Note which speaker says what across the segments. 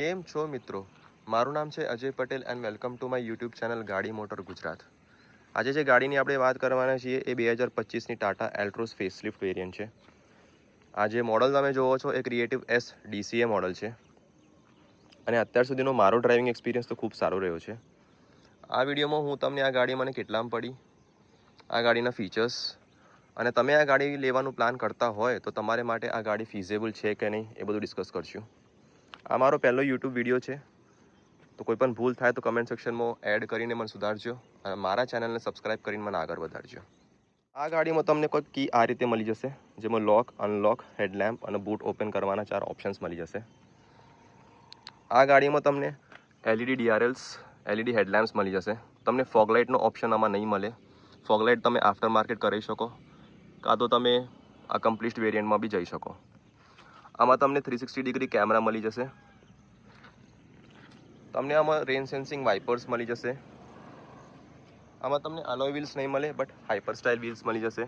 Speaker 1: કેમ છો મિત્રો? મારું નામ છે Ajay Patel and welcome to my YouTube channel ગાડી મોટર ગુજરાત. આજે જે ગાડીની આપણે વાત કરવાના છીએ એ બે હજાર પચીસની ટાટા એલ્ટ્રોસ ફેસલિફ્ટ વેરિયન્ટ છે. આ જે મોડલ તમે જોવો છો એ ક્રિએટિવ એસ ડીસીએ મોડલ છે. અને અત્યાર સુધીનો મારો ડ્રાઇવિંગ એક્સપિરિયન્સ તો ખૂબ સારો રહ્યો છે. આ વિડીયોમાં હું તમને આ ગાડી મને કેટલામાં પડી, આ ગાડીના ફીચર્સ અને તમે આ ગાડી લેવાનું પ્લાન કરતા હોય તો તમારે માટે આ ગાડી ફિઝેબલ છે કે નહીં એ બધું ડિસ્કસ કરશું. આ મારો પહેલો યુટ્યુબ વીડિયો છે. તો કોઈ પણ ભૂલ થાય તો કમેન્ટ સેક્શનમાં એડ કરીને મને સુધારજો. અને મારા ચેનલને સબસ્ક્રાઈબ કરીને મને આગળ વધારજો. આ ગાડીમાં તમને કોઈ કી આ રીતે મળી જશે, જેમાં લોક અનલોક હેડલેમ્પ અને બૂટ ઓપન કરવાના ચાર ઓપ્શન્સ મળી જશે. આ ગાડીમાં તમને એલઈડી ડીઆરએલ્સ એલઈડી હેડલેમ્પ્સ મળી જશે. તમને ફોગલાઇટનો ઓપ્શન આમાં નહીં મળે. ફોગલાઇટ તમે આફ્ટર માર્કેટ કરી શકો. કાં તો તમે આ કમ્પ્લીટ વેરિયન્ટમાં બી જઈ શકો. આમાં તમને થ્રી સિક્સટી ડિગ્રી કેમેરા મળી જશે. તમને આમાં રેન સેન્સિંગ વાઇપર્સ મળી જશે. આમાં તમને અલોય વ્હીલ્સ નહીં મળે બટ હાઇપર સ્ટાઇલ વ્હીલ્સ મળી જશે.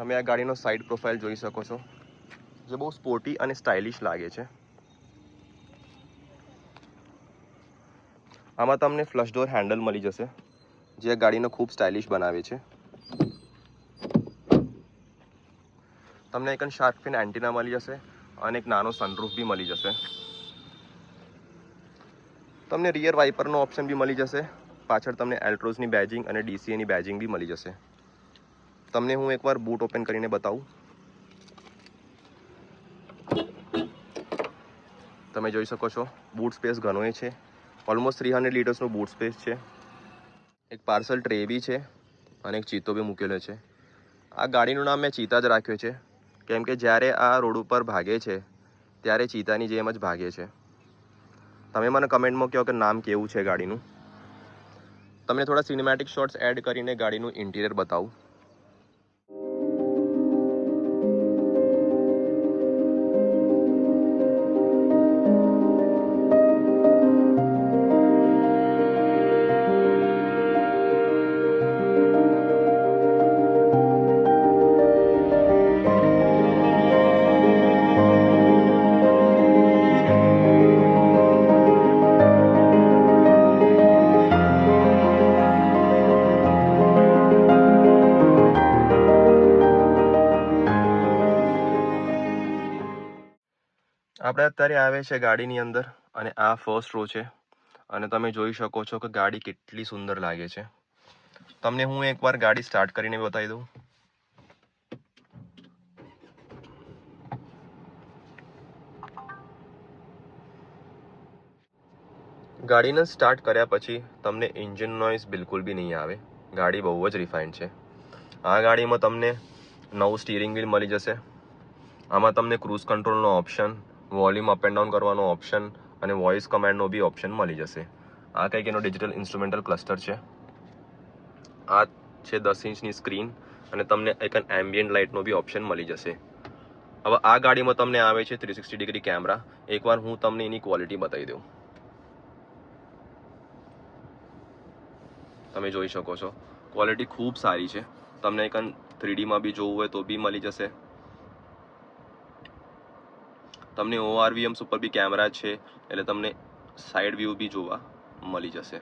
Speaker 1: તમે આ ગાડીનો સાઇડ પ્રોફાઇલ જોઈ શકો છો. જે બહુ સ્પોર્ટી અને સ્ટાઇલિશ લાગે છે. આમાં તમને ફ્લશ ડોર હેન્ડલ મળી જશે, જે આ ગાડીનો ખૂબ સ્ટાઇલિશ બનાવે છે. તમને એક શાર્ક ફિન એન્ટીના મળી જશે અને એક નાનો સનરૂફ બી મળી જશે. તમને રિયર વાઇપરનો ઓપ્શન બી મળી જશે. પાછળ તમને એલ્ટ્રોઝની બેજિંગ અને ડીસીએની બેજિંગ બી મળી જશે. તમને હું એકવાર બૂટ ઓપન કરીને બતાવું. તમે જોઈ શકો છો બૂટ સ્પેસ ઘણો છે. ઓલમોસ્ટ થ્રી હંડ્રેડ લીટર્સનું બૂટ સ્પેસ છે. એક પાર્સલ ટ્રે બી છે અને એક ચીતો બી મૂકેલો છે. આ ગાડીનું નામ મેં ચીતા જ રાખ્યું છે. કેમ કે જ્યારે આ રોડ ઉપર ભાગે છે, ત્યારે ચિતાની જેમ જ ભાગે છે. તમે મને કમેન્ટમાં કહો કે નામ કેવું છે ગાડીનું? તમને થોડા સિનેમેટિક શોટ્સ એડ કરીને ગાડીનું ઇન્ટિરિયર બતાવું. આપણે અત્યારે આવે છે ગાડીની અંદર અને આ ફર્સ્ટ રો છે. અને તમે જોઈ શકો છો કે ગાડી કેટલી સુંદર લાગે છે. તમને હું એકવાર ગાડી સ્ટાર્ટ કરીને બતાવી દઉં. ગાડીને સ્ટાર્ટ કર્યા પછી તમને એન્જિન નોઇઝ બિલકુલ બી નહીં આવે. ગાડી બહુ જ રિફાઇન્ડ છે. આ ગાડીમાં તમને નવું સ્ટીરિંગ વ્હીલ મળી જશે. આમાં તમને cruise કંટ્રોલનો option volume up and down કરવાનો ઓપ્શન અને વોઇસ કમાન્ડનો બી ઓપ્શન મળી જશે. આ કંઈક એનો ડિજિટલ ઇન્સ્ટ્રુમેન્ટલ ક્લસ્ટર છે. આ છે દસ ઇંચની સ્ક્રીન અને તમને એક એમ્બિયન્ટ લાઇટનો બી ઓપ્શન મળી જશે. હવે આ ગાડીમાં તમને આવે છે થ્રી સિક્સટી ડિગ્રી કેમેરા. એકવાર હું તમને એની ક્વોલિટી બતાવી દઉં. તમે જોઈ શકો છો. ક્વોલિટી ખૂબ સારી છે. તમને એક થ્રીડીમાં બી જોવું હોય તો બી મળી જશે. તમને ઓઆરવીએમ્સ ઉપર બી કેમેરા છે, એટલે તમને સાઈડ વ્યૂ બી જોવા મળી જશે.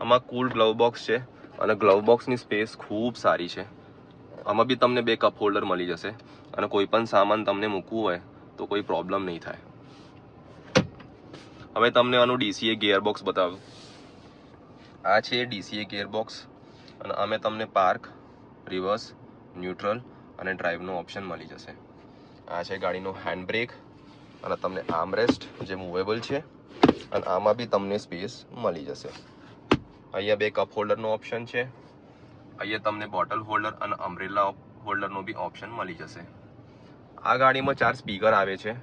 Speaker 1: આમાં કુલ ગ્લવ બોક્સ છે અને ગ્લવ બોક્સની સ્પેસ ખૂબ સારી છે. આમાં બી તમને બે કપ હોલ્ડર મળી જશે અને કોઈ પણ સામાન તમને મૂકવું હોય તો કોઈ પ્રોબ્લેમ નહીં થાય. હવે તમને આનું ડીસીએ ગિયરબોક્સ બતાવું. આ છે ડીસીએ ગિયરબોક્સ અને અમે તમને પાર્ક, રિવર્સ, ન્યુટ્રલ અને ડ્રાઈવનો ઓપ્શન મળી જશે. આ છે ગાડીનો હેન્ડ બ્રેક અને તમને આર્મરેસ્ટ જે મૂવેબલ છે અને આમાં બી તમને સ્પેસ મળી જશે. અહીંયા બે કપ હોલ્ડરનો ઓપ્શન છે. અહીંયા તમને બોટલ હોલ્ડર અને અમ્બ્રેલા હોલ્ડરનો બી ઓપ્શન મળી જશે. આ ગાડીમાં ચાર સ્પીકર આવે છે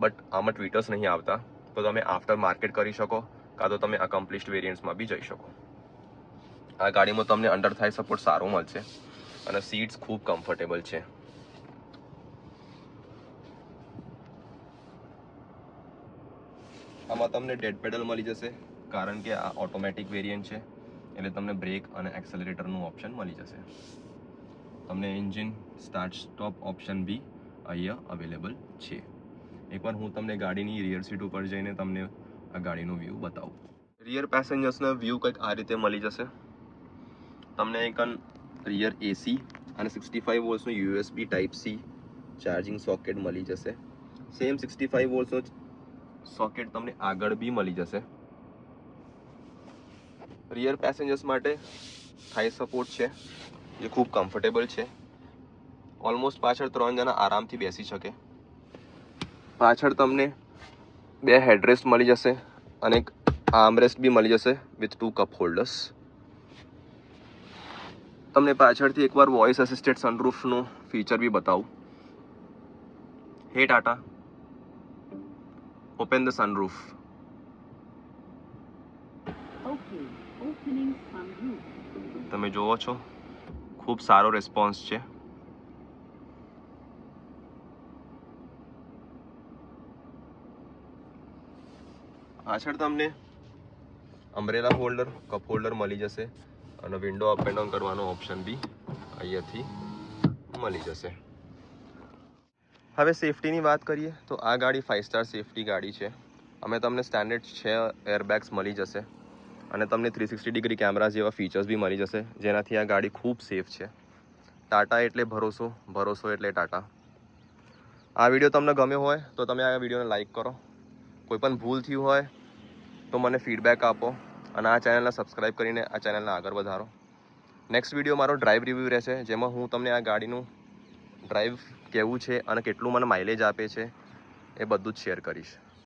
Speaker 1: બટ આમાં ટ્વિટર્સ નહીં આવતા. તો તમે આફ્ટર માર્કેટ કરી શકો, કાં તો તમે અકમ્પ્લિસ્ડ વેરિયન્ટ્સમાં બી જઈ શકો. આ ગાડીમાં તમને અંડર થાય સપોર્ટ સારો મળશે અને સીટ્સ ખૂબ કમ્ફર્ટેબલ છે. આમાં તમને ડેડ પેડલ મળી જશે, કારણ કે આ ઓટોમેટિક વેરિયન્ટ છે, એટલે તમને બ્રેક અને એક્સેલરેટરનું ઓપ્શન મળી જશે. તમને એન્જિન સ્ટાર્ટ સ્ટોપ ઓપ્શન બી અહીંયા અવેલેબલ છે. એકવાર હું તમને ગાડીની રિયર સીટ ઉપર જઈને તમને આ ગાડીનો વ્યૂ બતાવું. રિયર પેસેન્જર્સનો વ્યૂ કંઈક આ રીતે મળી જશે. તમને એક રિયર એસી અને sixty five વોલ્સનું USB type C charging socket મળી જશે. સેમ સિક્સટી ફાઇવ વોલ્સનો સોકેટ તમને આગળ બી મળી જશે. રિયર પેસેન્જર્સ માટે થાઈ સપોર્ટ છે. જે ખૂબ કમ્ફર્ટેબલ છે. ઓલમોસ્ટ પાછળ ત્રણ જણા આરામથી બેસી શકે. પાછળ તમને બે હેડરેસ્ટ મળી જશે અને એક આર્મરેસ્ટ બી મળી જશે વિથ ટુ કપ હોલ્ડર્સ તમને પાછળથી એકવાર વોઇસ અસિસ્ટેડ સનરૂફનું ફીચર બી બતાવું. હે ટાટા ઓપન ધ સનરૂફ. તમે જોવો છો ખૂબ સારો રિસ્પોન્સ છે. પાછળ તમને અમ્બ્રેલા હોલ્ડર કપ હોલ્ડર મળી જશે. અને વિન્ડો અપ એન્ડ ડાઉન કરવાનો ઓપ્શન બી અહીંયાથી મળી જશે. હવે સેફટીની વાત કરીએ તો આ ગાડી ફાઇવ સ્ટાર સેફટી ગાડી છે. અમે તમને સ્ટેન્ડર્ડ છે એરબેગ્સ મળી જશે. અને તમને થ્રી સિક્સટી ડિગ્રી કેમેરા જેવા ફીચર્સ બી મળી જશે. જેનાથી આ ગાડી ખૂબ સેફ છે. ટાટા એટલે ભરોસો ભરોસો એટલે ટાટા આ વીડિયો તમને ગમ્યો હોય તો તમે આ વિડીયોને લાઇક કરો. કોઈ પણ ભૂલ થયું હોય તો મને ફીડબેક આપો. અને આ ચેનલને સબસ્ક્રાઈબ કરીને આ ચેનલને આગળ વધારો. નેક્સ્ટ વીડિયો મારો ડ્રાઈવ રિવ્યૂ રહેશે, જેમાં હું તમને આ ગાડીનું ડ્રાઈવ કેવું છે અને કેટલું મને માઇલેજ આપે છે એ બધું જ શેર કરીશ.